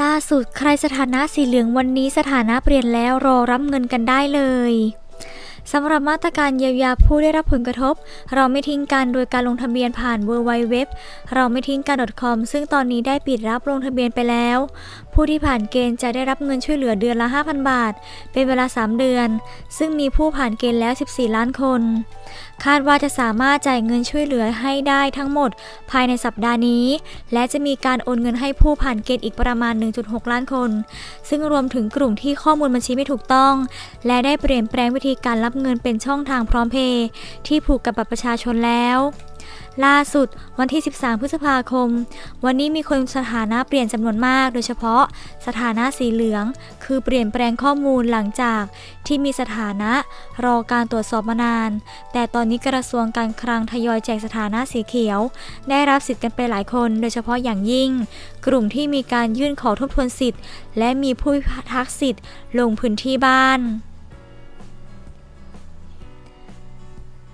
ล่าสุดใครสถานะสีเหลืองวันนี้สถานะเปลี่ยนแล้วรอรับเงินกันได้เลย สำหรับมาตรการเยียวยาผู้ได้รับผลกระทบ เราไม่ทิ้งกันโดยการลงทะเบียนผ่าน w w w เราไม่ทิ้งกัน .com ซึ่งตอนนี้ได้ปิดรับลงทะเบียนไปแล้ว ผู้ที่ผ่านเกณฑ์จะได้รับเงินช่วยเหลือเดือนละ 5,000 บาท เป็นเวลา 3 เดือน ซึ่งมีผู้ผ่านเกณฑ์แล้ว 14 ล้านคน คาดว่าจะสามารถจ่ายเงินช่วยเหลือให้ได้ทั้งหมด ภายในสัปดาห์นี้ และจะมีการโอนเงินให้ผู้ผ่านเกณฑ์อีกประมาณ 1.6 ล้านคน ซึ่งรวมถึงกลุ่มที่ข้อมูลบัญชีไม่ถูกต้อง และได้เปลี่ยนแปลงวิธีการรับเงินเป็นช่องทางพร้อมเพย์ที่ผูกกับบัตรประชาชนแล้ว ล่าสุดวันที่ 13 พฤษภาคม วันนี้มีคนสถานะเปลี่ยนจำนวนมาก โดยเฉพาะสถานะสีเหลือง คือเปลี่ยนแปลงข้อมูลหลังจากที่มีสถานะรอการตรวจสอบมานาน แต่ตอนนี้กระทรวงการคลังทยอยแจกสถานะสีเขียว ได้รับสิทธิ์กันไปหลายคน โดยเฉพาะอย่างยิ่ง กลุ่มที่มีการยื่นขอทบทวนสิทธิ์ และมีผู้พิทักษ์สิทธิ์ลงพื้นที่บ้าน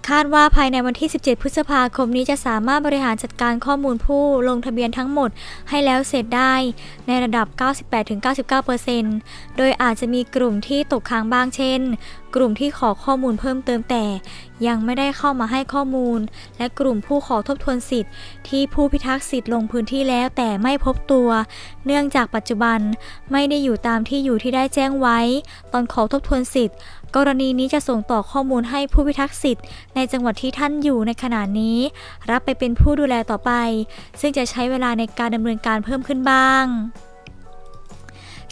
คาดว่าภายในวันที่ 17 พฤษภาคมนี้จะสามารถบริหารจัดการข้อมูลผู้ลงทะเบียนทั้งหมดให้แล้วเสร็จได้ในระดับ 98-99%โดยอาจจะมีกลุ่มที่ตกค้างบ้างเช่นกลุ่มที่ขอข้อมูลเพิ่มเติมแต่ ยังไม่ได้เข้ามาให้ข้อมูล และกลุ่มผู้ขอทบทวนสิทธิ์ ที่ผู้พิทักษ์สิทธิ์ลงพื้นที่แล้วแต่ไม่พบตัว เนื่องจากปัจจุบันไม่ได้อยู่ตามที่อยู่ที่ได้แจ้งไว้ ตอนขอทบทวนสิทธิ์ กรณีนี้จะส่งต่อข้อมูลให้ผู้พิทักษ์สิทธิ์ ในจังหวัดที่ท่านอยู่ในขณะนี้ รับไปเป็นผู้ดูแลต่อไป ซึ่งจะใช้เวลาในการดำเนินการเพิ่มขึ้นบ้าง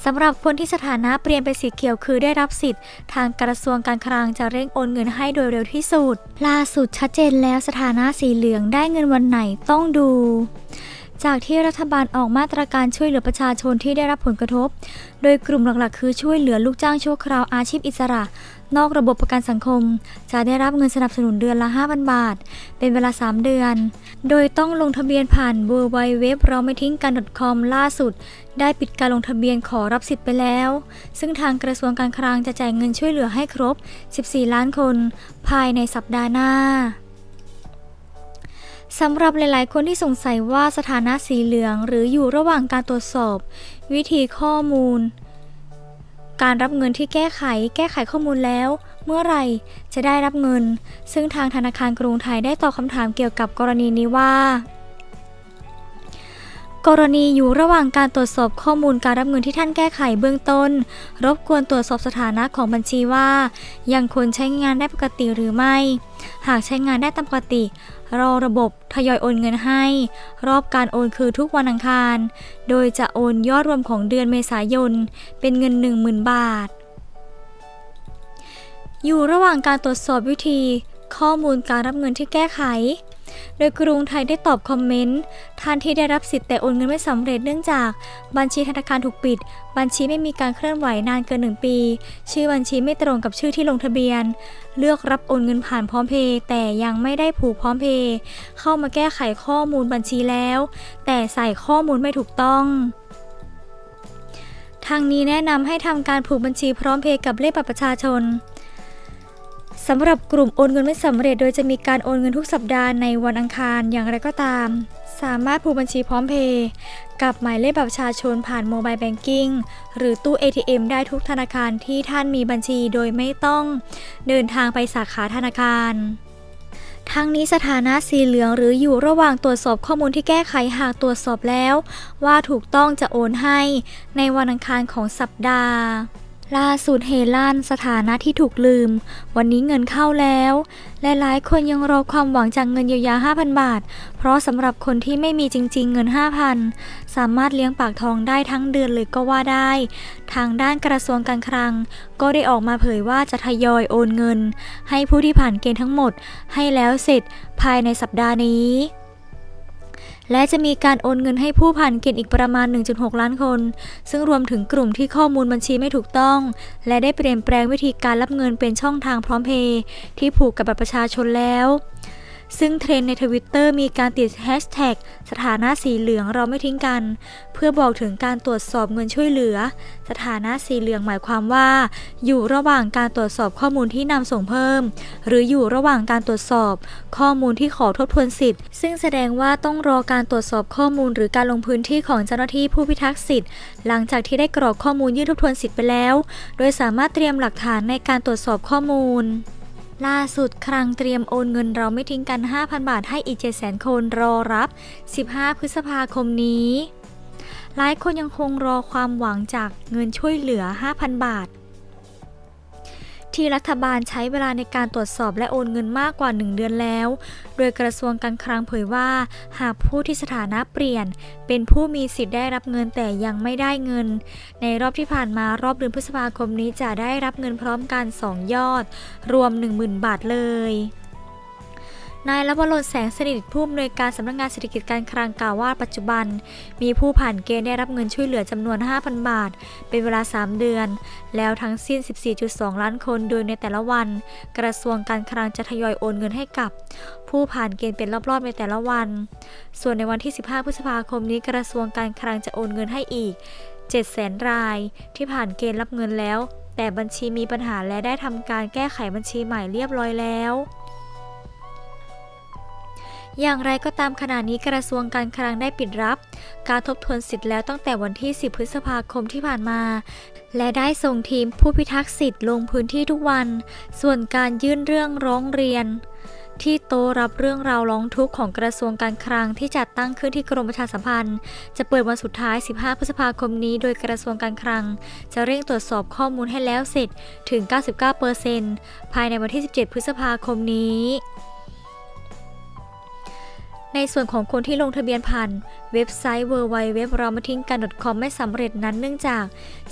สำหรับคนที่สถานะเปลี่ยนเป็นสีเขียวคือได้รับสิทธิ์ ทางกระทรวงการคลังจะเร่งโอนเงินให้โดยเร็วที่สุดล่าสุดชัดเจนแล้วสถานะสีเหลืองได้เงินวันไหนต้องดู จากที่รัฐบาลออกมาตรการช่วยเหลือประชาชนที่ได้รับผลกระทบ โดยกลุ่มหลักๆ คือช่วยเหลือลูกจ้างชั่วคราวอาชีพอิสระ นอกระบบประกันสังคม จะได้รับเงินสนับสนุนเดือนละ 5,000 บาท เป็นเวลา 3 เดือน โดยต้องลงทะเบียนผ่าน w w w เราไม่ทิ้งกัน .com ล่าสุด ได้ปิดการลงทะเบียนขอรับสิทธิ์ไปแล้ว ซึ่งทางกระทรวงการคลังจะจ่ายเงินช่วยเหลือให้ครบ 14 ล้านคน ภายในสัปดาห์หน้า สำหรับหลาย ๆ คนที่สงสัยว่าสถานะสีเหลือง หรืออยู่ระหว่างการตรวจสอบ วิธีข้อมูล การรับเงินที่แก้ไข แก้ไขข้อมูลแล้ว เมื่อไรจะได้รับเงิน ซึ่งทางธนาคารกรุงไทยได้ตอบคำถามเกี่ยวกับกรณีนี้ว่า กรณีอยู่ระหว่างการตรวจสอบข้อมูลการรับเงินที่ท่านแก้ไขเบื้องต้น รบกวนตรวจสอบสถานะของบัญชีว่า ยังควรใช้งานได้ปกติหรือไม่ หากใช้งานได้ตามปกติ รอระบบทยอยโอนเงินให้ รอบการโอนคือทุกวันอังคาร โดยจะโอนยอดรวมของเดือนเมษายน เป็นเงิน 10,000 บาท อยู่ระหว่างการตรวจสอบวิธี ข้อมูลการรับเงินที่แก้ไข โดยกรุงไทยได้ตอบคอมเมนต์ท่านที่ได้รับสิทธิ์แต่โอนเงินไม่สำเร็จเนื่องจาก บัญชีธนาคารถูกปิด บัญชีไม่มีการเคลื่อนไหวนานเกิน 1 ปี ชื่อบัญชีไม่ตรงกับชื่อที่ลงทะเบียน เลือกรับโอนเงินผ่านพร้อมเพย์แต่ยังไม่ได้ผูกพร้อมเพย์เข้ามาแก้ไขข้อมูลบัญชีแล้ว แต่ใส่ข้อมูลไม่ถูกต้องทางนี้แนะนำให้ทำการผูกบัญชีพร้อมเพย์กับเลขบัตรประชาชน สำหรับกลุ่มโอนเงินไม่สำเร็จ โดยจะมีการโอนเงินทุกสัปดาห์ในวันอังคารอย่างไรก็ตาม สามารถผูกบัญชีพร้อมเพย์กับหมายเลขบัตรประชาชนผ่านโมบายแบงกิ้งหรือตู้ ATM ได้ทุกธนาคารที่ท่านมีบัญชีโดยไม่ต้องเดินทางไปสาขาธนาคาร ทั้งนี้สถานะสีเหลืองหรืออยู่ระหว่างตรวจสอบข้อมูลที่แก้ไขหากตรวจสอบแล้ว ว่าถูกต้องจะโอนให้ในวันอังคารของสัปดาห์ ล่าสุดเฮลันสถานะที่ถูกลืม วันนี้เงินเข้าแล้ว และหลายคนยังรอความหวังจากเงินเยียวยา 5,000 บาท เพราะสำหรับคนที่ไม่มีจริง ๆ เงิน 5,000 สามารถเลี้ยงปากทองได้ทั้งเดือนเลยก็ว่าได้ ทางด้านกระทรวงการคลัง ก็ได้ออกมาเผยว่าจะทยอยโอนเงิน ให้ผู้ที่ผ่านเกณฑ์ทั้งหมด ให้แล้วเสร็จภายในสัปดาห์นี้ และจะมีการโอนเงินให้ผู้ผ่านเกณฑ์อีกประมาณ 1.6 ล้านคน ซึ่งรวมถึงกลุ่มที่ข้อมูลบัญชีไม่ถูกต้อง และได้เปลี่ยนแปลงวิธีการรับเงินเป็นช่องทางพร้อมเพย์ที่ผูกกับบัตรประชาชนแล้ว ซึ่งเทรนในทวิตเตอร์มีการติดแฮชแท็กสถานะสีเหลืองเราไม่ทิ้งกัน เพื่อบอกถึงการตรวจสอบเงินช่วยเหลือ สถานะสีเหลืองหมายความว่า อยู่ระหว่างการตรวจสอบข้อมูลที่นำส่งเพิ่ม หรืออยู่ระหว่างการตรวจสอบ ข้อมูลที่ขอทบทวนสิทธิ์ ซึ่งแสดงว่าต้องรอการตรวจสอบข้อมูล หรือการลงพื้นที่ของเจ้าหน้าที่ผู้พิทักษ์สิทธิ์ หลังจากที่ได้กรอกข้อมูลยื่นทบทวนสิทธิ์ไปแล้ว โดยสามารถเตรียมหลักฐานในการตรวจสอบข้อมูล ล่าสุดคลังเตรียมโอนเงินเราไม่ทิ้งกัน 5,000 บาทให้อีก 700,000 คนรอรับ 15 พฤษภาคมนี้ หลายคนยังคงรอความหวังจากเงินช่วยเหลือ 5,000 บาท ที่รัฐบาลใช้เวลาในการตรวจสอบและโอนเงินมากกว่า 1 เดือนแล้ว โดยกระทรวงการคลังเผยว่า หากผู้ที่สถานะเปลี่ยน เป็นผู้มีสิทธิ์ได้รับเงินแต่ยังไม่ได้เงิน ในรอบที่ผ่านมารอบเดือนพฤษภาคมนี้จะได้รับเงินพร้อมกัน 2 ยอด รวม 10,000 บาทเลย นายลวรนแสงสนิทผู้อำนวยการสำนักงานเศรษฐกิจการคลังกล่าวว่าปัจจุบัน มีผู้ผ่านเกณฑ์ได้รับเงินช่วยเหลือจำนวน 5,000 บาท เป็นเวลา 3 เดือน แล้วทั้งสิ้น 14.2 ล้านคนโดยในแต่ละวัน กระทรวงการคลังจะทยอยโอนเงินให้กับ ผู้ผ่านเกณฑ์เป็นรอบๆในแต่ละวัน ส่วนในวันที่ 15 พฤษภาคมนี้กระทรวงการคลังจะโอนเงินให้อีก 700,000 ราย ที่ผ่านเกณฑ์รับเงินแล้ว แต่บัญชีมีปัญหาและได้ทำการแก้ไขบัญชีใหม่เรียบร้อยแล้ว อย่างไรก็ตามขณะนี้กระทรวงการคลังได้ปิดรับ การทบทวนสิทธิ์แล้วตั้งแต่วันที่ 10 พฤษภาคมที่ผ่านมา และได้ส่งทีมผู้พิทักษ์สิทธิ์ลงพื้นที่ทุกวัน ส่วนการยื่นเรื่องร้องเรียนที่โตรับเรื่องราวร้องทุกข์ของกระทรวงการคลังที่จัดตั้งขึ้นที่กรมประชาสัมพันธ์ จะเปิดวันสุดท้าย 15 พฤษภาคมนี้ โดยกระทรวงการคลัง จะเร่งตรวจสอบข้อมูลให้แล้วเสร็จถึง 99%ภายในวันที่ 17 พฤษภาคมนี้ ในส่วนของคนที่ลงทะเบียนผ่านเว็บไซต์ www เรามาทิ้งกัน .com ไม่สำเร็จนั้นเนื่องจาก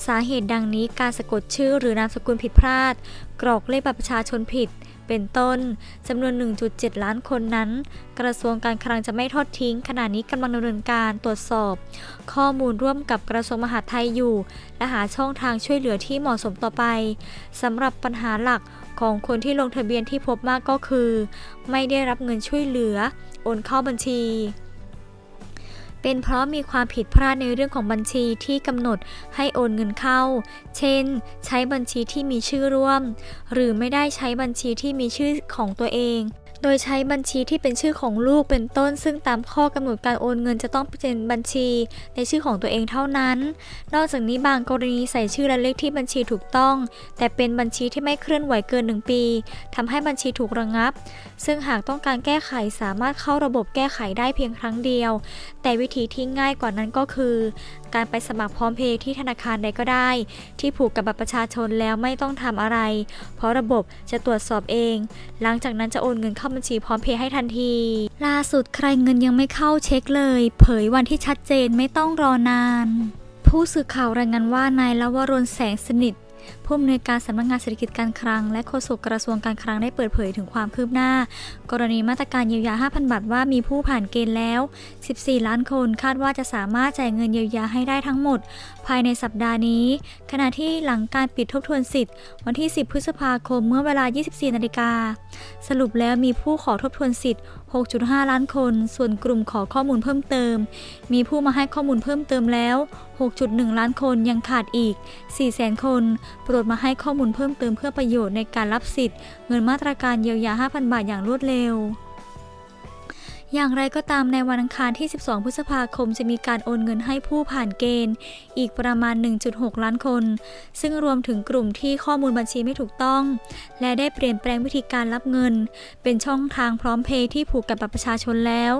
สาเหตุดังนี้การสะกดชื่อหรือนามสกุลผิดพลาด กรอกเลขบัตรประชาชนผิด เป็นต้นจำนวน 1.7 ล้านคนนั้น กระทรวงการคลังจะไม่ทอดทิ้ง ขณะนี้กำลังดำเนินการตรวจสอบ ข้อมูลร่วมกับกระทรวงมหาดไทยอยู่ และหาช่องทางช่วยเหลือที่เหมาะสมต่อไปสำหรับปัญหาหลักของคนที่ลงทะเบียนที่พบมากก็คือ ไม่ได้รับเงินช่วยเหลือ โอนเข้าบัญชี เป็นเพราะมีความผิดพลาดในเรื่องของบัญชีที่กำหนดให้โอนเงินเข้า เช่น ใช้บัญชีที่มีชื่อร่วม หรือไม่ได้ใช้บัญชีที่มีชื่อของตัวเองโดยใช้บัญชีที่เป็นชื่อของลูกเป็นต้น ซึ่งตามข้อกำหนดการโอนเงินจะต้องเป็นบัญชีในชื่อของตัวเองเท่านั้น นอกจากนี้บางกรณีใส่ชื่อและเลขที่บัญชีถูกต้อง แต่เป็นบัญชีที่ไม่เคลื่อนไหวเกิน 1 ปีทำให้บัญชีถูกระงับซึ่งหากต้องการแก้ไขสามารถเข้าระบบแก้ไขได้เพียงครั้งเดียว แต่วิธีที่ง่ายกว่านั้นก็คือ การไปสมัครพร้อมเพย์ที่ธนาคารใดก็ได้ ที่ผูกกับบัตรประชาชนแล้วไม่ต้องทำอะไร เพราะระบบจะตรวจสอบเอง หลังจากนั้นจะโอนเงินเข้าบัญชีพร้อมเพย์ให้ทันที ล่าสุดใครเงินยังไม่เข้าเช็คเลย เผยวันที่ชัดเจนไม่ต้องรอนาน ผู้สื่อข่าวรายงานว่านายลวรนแสงสนิท ผู้อำนวยการสำนักงานเศรษฐกิจการคลัง และโฆษกกระทรวงการคลังได้เปิดเผยถึงความคืบหน้า กรณีมาตรการเยียวยา 5,000 บาทว่ามีผู้ผ่านเกณฑ์แล้ว 14 ล้านคนคาดว่าจะสามารถจ่ายเงินเยียวยาให้ได้ทั้งหมด ภายในสัปดาห์นี้ ขณะที่หลังการปิดทบทวนสิทธิ์ วันที่ 10 พฤษภาคมเมื่อเวลา 24 นาฬิกาสรุปแล้วมีผู้ขอทบทวนสิทธิ์ 6.5 ล้านคน ส่วนกลุ่มขอข้อมูลเพิ่มเติม มีผู้มาให้ข้อมูลเพิ่มเติมแล้ว 6.1 ล้านคนยังขาดอีก400,000 คนโปรดมาให้ข้อมูลเพิ่มเติมเพื่อประโยชน์ในการรับสิทธิ์ เงินมาตรการเยียวยา 5,000 บาทอย่างรวดเร็วอย่างไรก็ตามในวันอังคารที่ 12 พฤษภาคมจะมีการโอนเงินให้ผู้ผ่านเกณฑ์ อีกประมาณ 1.6 ล้านคน ซึ่งรวมถึงกลุ่มที่ข้อมูลบัญชีไม่ถูกต้อง และได้เปลี่ยนแปลงวิธีการรับเงิน เป็นช่องทางพร้อมเพย์ที่ผูกกับบัตรประชาชนแล้ว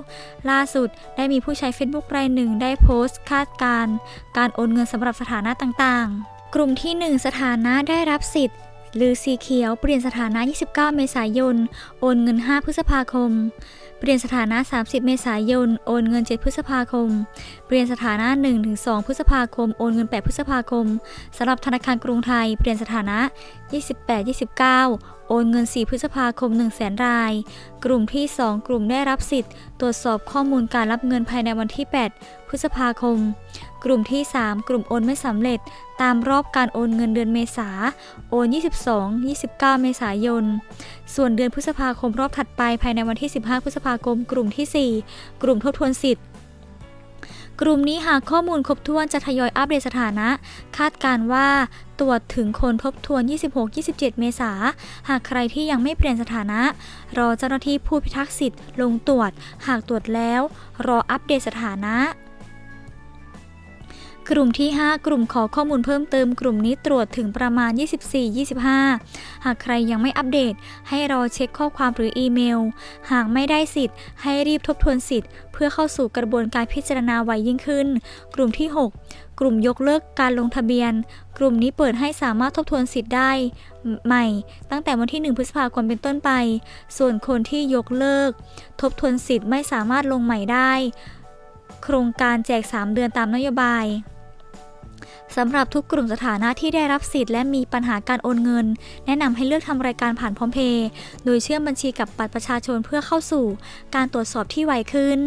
ล่าสุดได้มีผู้ใช้ Facebook รายหนึ่งได้โพสต์คาดการณ์การโอนเงินสำหรับสถานะต่างๆ กลุ่มที่ 1 สถานะได้รับสิทธิ์ หรือสีเขียวเปลี่ยนสถานะ 29 เมษายน โอนเงิน 5 พฤษภาคม เปลี่ยนสถานะ 30 เมษายน โอนเงิน 7 พฤษภาคม เปลี่ยนสถานะ 1-2 พฤษภาคม โอนเงิน 8 พฤษภาคมสำหรับธนาคารกรุงไทย เปลี่ยนสถานะ 28-29 โอนเงิน 4 พฤษภาคม 1 0 0 0 0แราย กลุ่มที่ 2 กลุ่มได้รับสิทธิ์ ตรวจสอบข้อมูลการรับเงินภายในวันที่ 8 พฤษภาคม กลุ่มที่ 3 กลุ่มโอนไม่สำเร็จ ตามรอบการโอนเงินเดือนเมษา โอน 22 29 เมษายน ส่วนเดือนพฤษภาคมรอบถัดไปภายในวันที่ 15 พฤษภาคม กลุ่มทีสี่4 กลุ่มทบทวนสิทธิ์ กลุ่มนี้หากข้อมูลครบถ้วนจะทยอยอัปเดตสถานะ คาดการว่าตรวจถึงคนทบทวน 26-27 เมษา หากใครที่ยังไม่เปลี่ยนสถานะ รอเจ้าหน้าที่ผู้พิทักษ์สิทธิ์ลงตรวจ หากตรวจแล้ว รออัปเดตสถานะ กลุ่มที่ 5 กลุ่มขอข้อมูลเพิ่มเติมกลุ่มนี้ตรวจถึงประมาณ 24-25 หากใครยังไม่อัปเดต ให้รอเช็คข้อความหรืออีเมล หากไม่ได้สิทธิ์ ให้รีบทบทวนสิทธิ์ เพื่อเข้าสู่กระบวนการพิจารณาไวยิ่งขึ้น กลุ่มที่ 6 กลุ่มยกเลิกการลงทะเบียน กลุ่มนี้เปิดให้สามารถทบทวนสิทธิ์ได้ใหม่ ตั้งแต่วันที่ 1 พฤษภาคมเป็นต้นไป ส่วนคนที่ยกเลิก ทบทวนสิทธิ์ไม่สามารถลงใหม่ได้โครงการแจก 3 เดือนตามนโยบาย สำหรับทุกกลุ่มสถานะที่ได้รับสิทธิ์และมีปัญหาการโอนเงิน แนะนำให้เลือกทำรายการผ่านพร้อมเพย์โดยเชื่อมบัญชีกับบัตรประชาชนเพื่อเข้าสู่ การตรวจสอบที่ไวขึ้น